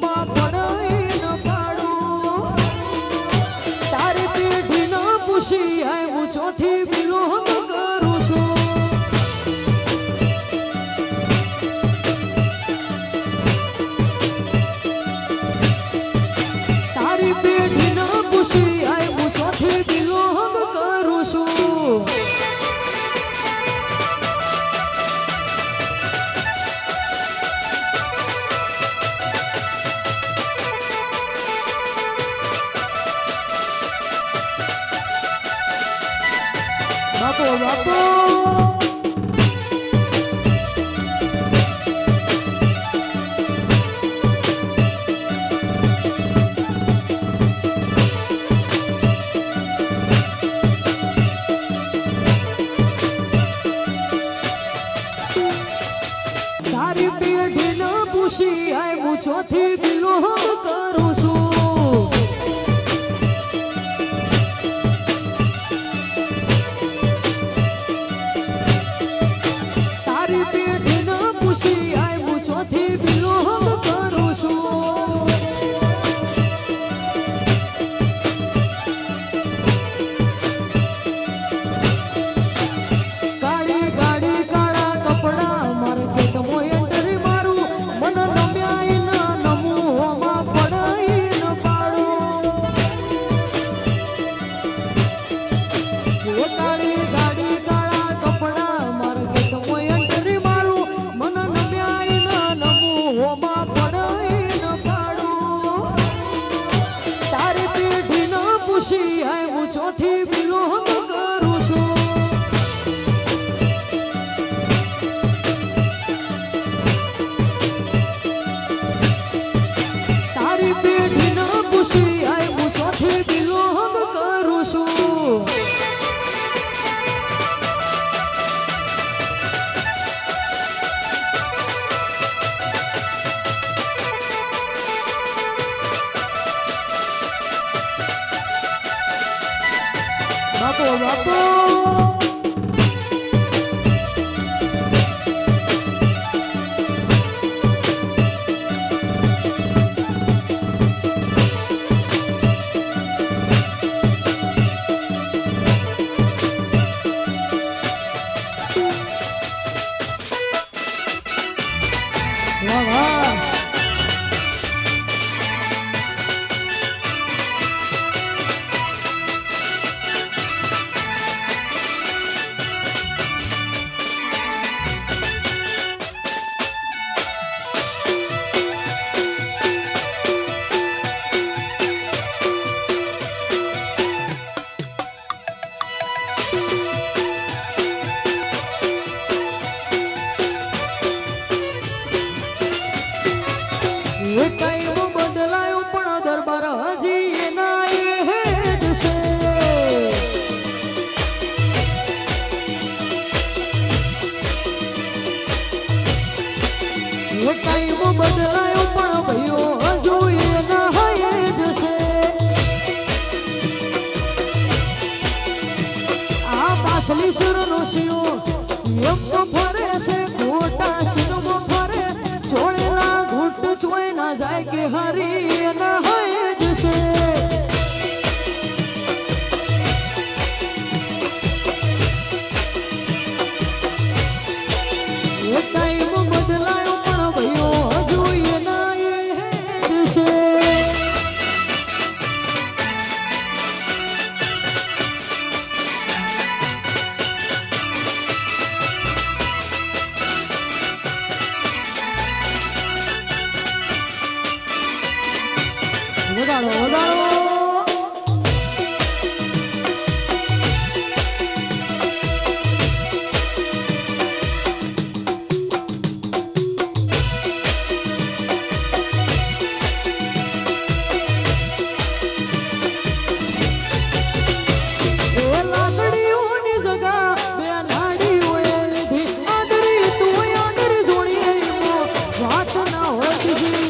my બાપો બાપો તારી પેઢી ના પૂછી આય હું દિલો કરું છું. બાપો બાપો બદલાયું પણ ભયો હજુ એ આ પાછલી સુર નો શિયો ફરે છે ગોટા શિનો ફરે. છોડેલા ઘૂંટ ચોય ના જાય કે હરી. વગાડો વગાડો Thank you.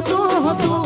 तो तू